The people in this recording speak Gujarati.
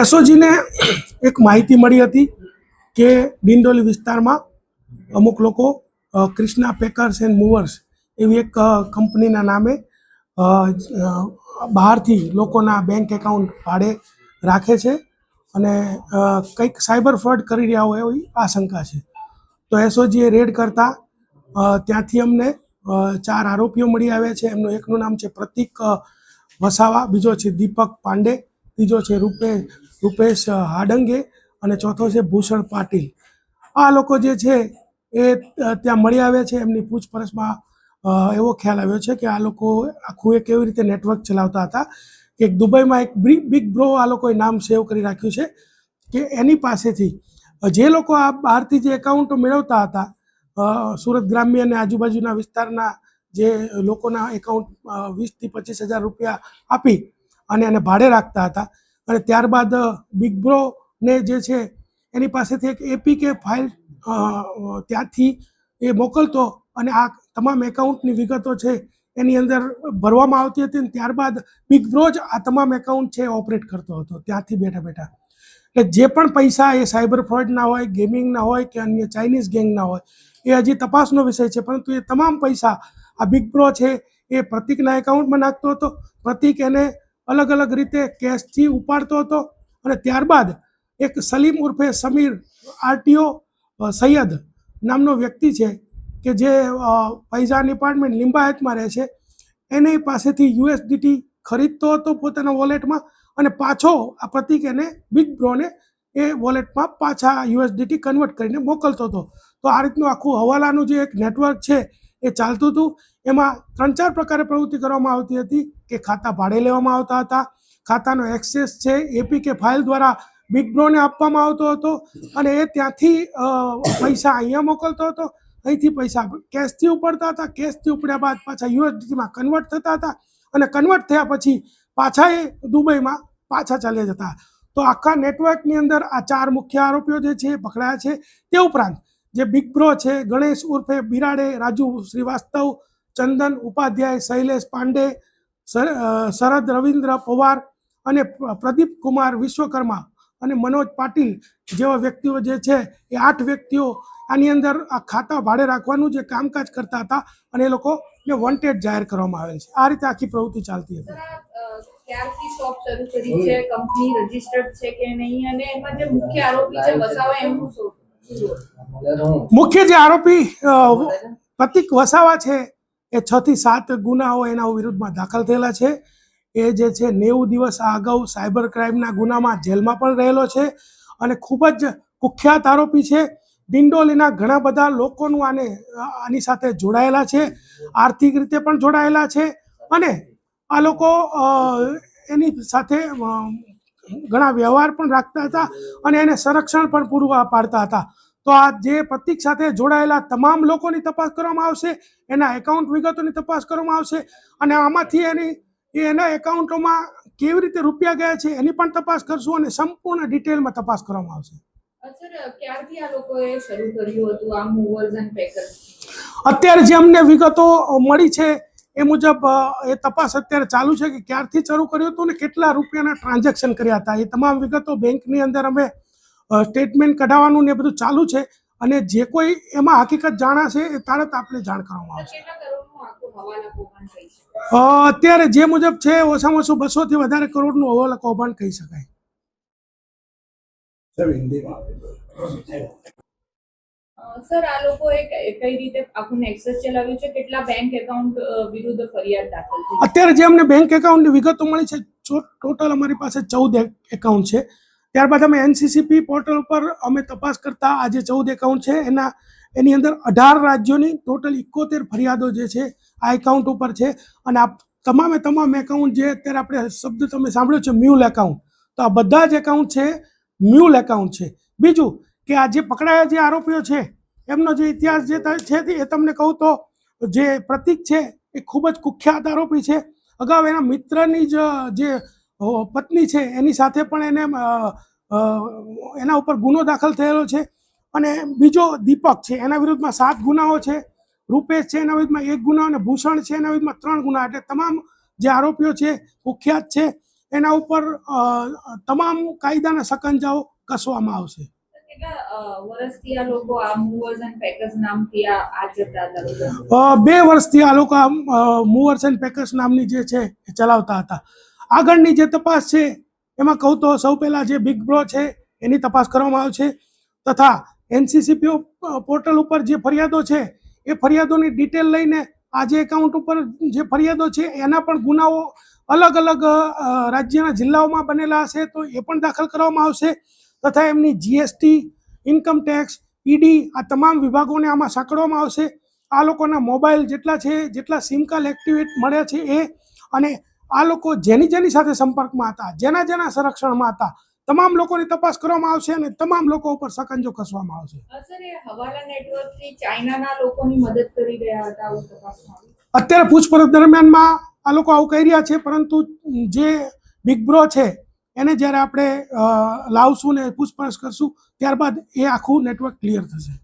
એસઓજીને એક માહિતી મળી હતી કે ડિંડોલી વિસ્તારમાં અમુક લોકો ક્રિષ્ના પેકર્સ એન્ડ મૂવર્સ એવી એક કંપનીના નામે બહારથી લોકોના બેંક એકાઉન્ટ ભાડે રાખે છે અને કંઈક સાયબર ફ્રોડ કરી રહ્યા હોય એવી આશંકા છે. તો એસઓજીએ રેડ કરતા ત્યાંથી અમને ચાર આરોપીઓ મળી આવ્યા છે. એમનું એકનું નામ છે પ્રતિક વસાવા, બીજો છે દીપક પાંડે. ત્રીજો છે રૂપે રૂપેશ હાડંગે અને ચોથો છે ભૂષણ પાટીલ. આ લોકો જે છે એ ત્યાં મળી આવ્યા છે. એમની પૂછપરછમાં એવો ખ્યાલ આવ્યો છે કે આ લોકો આખું એ કેવી રીતે નેટવર્ક ચલાવતા હતા કે દુબઈમાં એક બિગ બ્રો આ લોકોએ નામ સેવ કરી રાખ્યું છે કે એની પાસેથી જે લોકો આ બહારથી જે એકાઉન્ટો મેળવતા હતા સુરત ગ્રામ્ય અને આજુબાજુના વિસ્તારના જે લોકોના એકાઉન્ટ વીસથી પચીસ હજાર રૂપિયા આપી અને એને ભાડે રાખતા હતા. અને ત્યારબાદ બિગ બ્રોને જે છે, એની પાસેથી એક એપીકે ફાઇલ ત્યાંથી એ મોકલતો અને આ તમામ એકાઉન્ટની વિગતો છે એની અંદર ભરવામાં આવતી હતી અને ત્યારબાદ બિગ બ્રો જ આ તમામ એકાઉન્ટ છે ઓપરેટ કરતો હતો. ત્યાંથી બેઠા બેઠા. એટલે જે પણ પૈસા એ સાયબર ફ્રોડના હોય ગેમિંગના હોય કે અન્ય ચાઇનીઝ ગેંગના હોય, એ હજી તપાસનો વિષય છે, પરંતુ એ તમામ પૈસા આ બિગ બ્રો છે એ પ્રતિકના એકાઉન્ટમાં નાખતો હતો. પ્રતિક એને અલગ અલગ રીતે કેશથી ઉપાડતો હતો અને ત્યારબાદ એક સલીમ ઉર્ફે સમીર આરટીઓ સૈયદ નામનો વ્યક્તિ છે કે જે ફૈઝાન ડિપાર્ટમેન્ટ લિંબાયતમાં રહે છે. એની પાસેથી યુએસડીટી ખરીદતો હતો પોતાના વોલેટમાં અને પાછો આ પ્રતિક એને બિગ બ્રોને એ વોલેટમાં પાછા યુએસડીટી કન્વર્ટ કરીને મોકલતો હતો. તો આ રીતનું આખું હવાલાનું જે એક નેટવર્ક છે એ ચાલતું હતું. એમાં ત્રણ ચાર પ્રકારે પ્રવૃત્તિ કરવામાં આવતી હતી કે ખાતા ભાડે લેવામાં આવતા હતા, ખાતાનો એક્સેસ છે એપીકે ફાઇલ દ્વારા બિગ બ્રોને આપવામાં આવતો હતો અને એ ત્યાંથી પૈસા અહીંયા મોકલતો હતો. અહીંથી પૈસા કેશથી ઉપડતા હતા, કેશથી ઉપડ્યા બાદ પાછા યુએસડીમાં કન્વર્ટ થતા હતા અને કન્વર્ટ થયા પછી પાછા એ દુબઈમાં પાછા ચાલ્યા જતા. તો આખા નેટવર્કની અંદર આ ચાર મુખ્ય આરોપીઓ જે છે પકડાયા છે તે ઉપરાંત જે બિગ બ્રો છે ગણેશ ઉર્ફે બિરાડે રાજુ શ્રીવાસ્તવ ચંદન ઉપાધ્યાય શૈલેષ પાંડે શરદ રવિન્દ્ર પવાર અને પ્રદીપ કુમાર વિશ્વકર્મા અને મનોજ પાટીલ જેવા વ્યક્તિઓ જે છે એ આઠ વ્યક્તિઓ આની અંદર આ ખાતા ભાડે રાખવાનું જે કામકાજ કરતા હતા અને એ લોકોને વોન્ટેડ જાહેર કરવામાં આવેલ છે. આ રીતે આખી પ્રવૃત્તિ ચાલતી હતી. શોપ શરૂ કરી છે? કંપની રજીસ્ટર્ડ છે કે નહીં? અને એમાં જે મુખ્ય આરોપી છે વસાવા એમનું? મુખ્ય જે આરોપી પ્રતિક વસાવા છે, એ છ થી સાત ગુનાઓ એના વિરુદ્ધમાં દાખલ થયેલા છે. એ જે છે, નેવું દિવસ અગાઉ સાયબર ક્રાઇમના ગુનામાં જેલમાં પણ રહેલો છે અને ખૂબ જ કુખ્યાત આરોપી છે. ડિંડોલીના ઘણા બધા લોકોનું આને, આની સાથે જોડાયેલા છે, આર્થિક રીતે પણ જોડાયેલા છે અને આ લોકો એની સાથે ઘણા વ્યવહાર પણ રાખતા હતા અને એને સંરક્ષણ પણ પૂરું પાડતા હતા. તો આ જે પ્રતિક સાથે જોડાયેલા તમામ લોકોની તપાસ કરવામાં આવશે એના એકાઉન્ટ વિગતોની તપાસ કરવામાં આવશે અને આમાંથી એની એના એકાઉન્ટોમાં કેવી રીતે રૂપિયા ગયા છે એની પણ તપાસ કરશું અને સંપૂર્ણ ડિટેલમાં તપાસ કરવામાં આવશે. અત્યારે જે અમને વિગતો મળી છે એ મુજબ એ તપાસ અત્યારે ચાલુ છે કે ક્યારથી શરૂ કર્યું હતું ને કેટલા રૂપિયાના ટ્રાન્ઝેક્શન કર્યા હતા. એ તમામ વિગતો બેંકની અંદર અમે સ્ટેટમેન્ટ કઢાવવાનું ને એ બધું ચાલુ છે અને જે કોઈ એમાં હકીકત જાણાશે એ તરત આપણે જાણ કરવામાં આવશે. અત્યારે જે મુજબ છે ઓછામાં ઓછું બસોથી વધારે કરોડનું હવાલા કૌભાંડ કહી શકાય. સર, આ લોકોએ કઈ રીતે આખું નેક્સસ ચલાવ્યું છે? કેટલા બેંક એકાઉન્ટ વિરુદ્ધ ફરિયાદ દાખલ થઈ? અત્યારે જે અમને બેંક એકાઉન્ટની વિગતો મળી છે ટોટલ અમારી પાસે ચૌદ એકાઉન્ટ છે. ત્યારબાદ અમે એનસીસીપી પોર્ટલ ઉપર અમે તપાસ કરતા આ જે ચૌદ એકાઉન્ટ છે, એના, એની અંદર અઢાર રાજ્યોની ટોટલ ઇકોતેર ફરિયાદો જે છે, આ એકાઉન્ટ ઉપર છે. અને આ તમામે તમામ એકાઉન્ટ જે અત્યારે આપણે શબ્દ તમે સાંભળ્યો છે મ્યુલ એકાઉન્ટ તો આ બધા જ એકાઉન્ટ છે મ્યુલ એકાઉન્ટ છે. બીજું કે આ જે પકડાયા જે આરોપીઓ છે, એમનો જે ઇતિહાસ જે છે એ તમને કહું તો જે પ્રતિક છે એ ખૂબ જ કુખ્યાત આરોપી છે. અગાઉ એના મિત્રની જ, જે પત્ની છે એની સાથે પણ એને એના ઉપર ગુનો દાખલ થયેલો છે. અને બીજો દીપક છે, એના વિરુદ્ધમાં સાત ગુનાઓ છે. રૂપેશ છે એના વિરુદ્ધમાં એક ગુનો અને ભૂષણ છે એના વિરુદ્ધમાં ત્રણ ગુના. એટલે તમામ જે આરોપીઓ છે કુખ્યાત છે, એના ઉપર તમામ કાયદાના સકંજાઓ કસવામાં આવશે. બે વર્ષથી આ લોકો મૂવર્સ એન્ડ પેકર્સ નામની જે છે એ ચલાવતા હતા. આગળની જે તપાસ છે, એમાં કહું તો સૌ પહેલાં જે બિગ બ્રો છે, એની તપાસ કરવામાં આવશે તથા એનસીસીપીઓ પોર્ટલ ઉપર જે ફરિયાદો છે, એ ફરિયાદોની ડિટેલ લઈને આ જે એકાઉન્ટ ઉપર જે ફરિયાદો છે, એના પણ ગુનાઓ અલગ અલગ રાજ્યના જિલ્લાઓમાં બનેલા હશે, તો એ પણ દાખલ કરવામાં આવશે. તથા એમની જીએસટી ઇન્કમ ટેક્સ ઈડી આ તમામ વિભાગોને આમાં સાંકળવામાં આવશે આ લોકોના મોબાઈલ જેટલા છે જેટલા સિમ કાર્ડ એક્ટિવેટ મળ્યા છે એ અને આ લોકો જેની જેની સાથે સંપર્કમાં હતા જેના જેના સંરક્ષણમાં હતા તમામ લોકોની તપાસ કરવામાં આવશે અને તમામ લોકો ઉપર સકંજો કસવામાં આવશે. અત્યારે પૂછપરછ દરમિયાનમાં આ લોકો આવું કહી રહ્યા છે પરંતુ જે બિગ બ્રો છે એને જ્યારે આપણે લાવશું ને પૂછપરછ કરશું ત્યારબાદ એ આખું નેટવર્ક ક્લિયર થશે.